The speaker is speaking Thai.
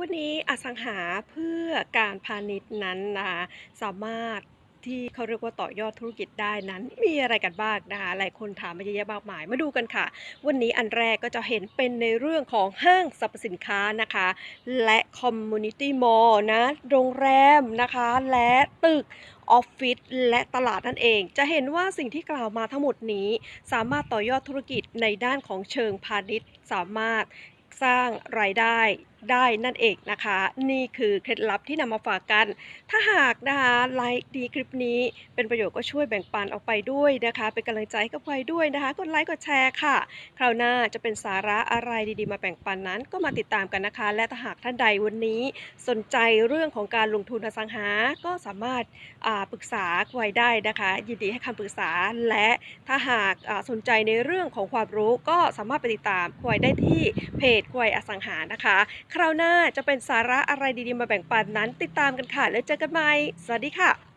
วันนี้อสังหาเพื่อการพาณิชย์นั้นนะคะสามารถที่เขาเรียกว่าต่อยอดธุรกิจได้นั้น มีอะไรกันบ้างนะคะหลายคนถามมาเยอะแยะมากมาย มาดูกันค่ะ วันนี้อันแรกก็จะเห็นเป็นในเรื่องของห้างสรรพสินค้านะคะ และคอมมูนิตี้มอลล์นะโรงแรมนะคะ และตึกออฟฟิศและตลาดนั่นเอง จะเห็นว่าสิ่งที่กล่าวมาทั้งหมดนี้ สามารถต่อยอดธุรกิจในด้านของเชิงพาณิชย์ สามารถสร้างรายได้ ได้นั่นเองนะคะ นี่คือเคล็ดลับที่นำมาฝากกัน ถ้าหากนะคะไลค์ดีคลิปนี้ เป็นประโยชน์ก็ช่วยแบ่งปันออกไปด้วยนะคะ เป็นกำลังใจให้กับใครด้วยนะคะ กดไลค์กดแชร์ค่ะ คราวหน้าจะเป็นสาระอะไรดีๆ มาแบ่งปันนั้น ก็มาติดตามกันนะคะ และถ้าหากท่านใดวันนี้ สนใจเรื่องของการลงทุนอสังหา ก็สามารถปรึกษาควยได้นะคะ ยินดีให้คำปรึกษาและถ้าหากสนใจในเรื่องของความรู้ก็สามารถไปติดตามควยได้ที่เพจควยอสังหานะคะคราวหน้าจะเป็นสาระอะไรดีๆมาแบ่งปันนั้น ติดตามกันค่ะ แล้วเจอกันใหม่ สวัสดีค่ะ